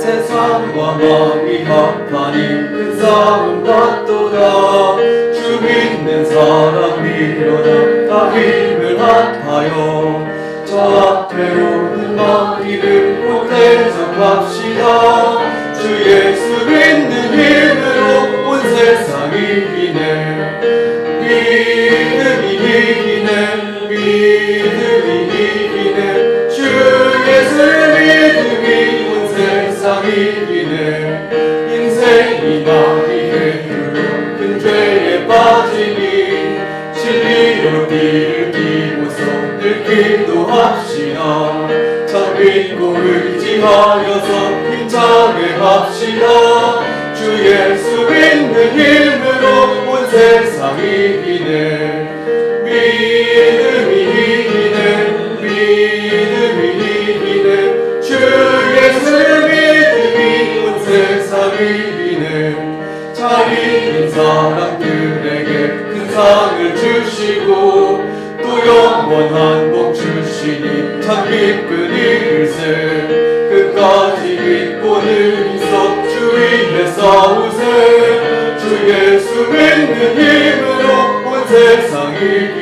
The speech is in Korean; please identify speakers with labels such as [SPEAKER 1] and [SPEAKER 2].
[SPEAKER 1] 세상과 합하니 큰 싸움 같도다 주 믿는 사람 일어나 다 힘을 합하여 저 앞에 오는 마귀를 꼭 대적합시다. 주 예수 믿는 힘으로 온 세상 이기네 세상 이기네 인생이 나이에 죄에 빠지니 진리로 길을 끼고서 늘 기도 합시다. 참 믿고 의지하여서 힘차게 합시다. 주 예수 믿는 힘으로 온 세상 이 기네 차린 사람들에게 큰 상을 주시고 또 영원한 복 주시니 참 기쁜 일세. 끝까지 믿고는 있어 주위에 싸우세. 주 예수 믿는 힘으로 온 세상이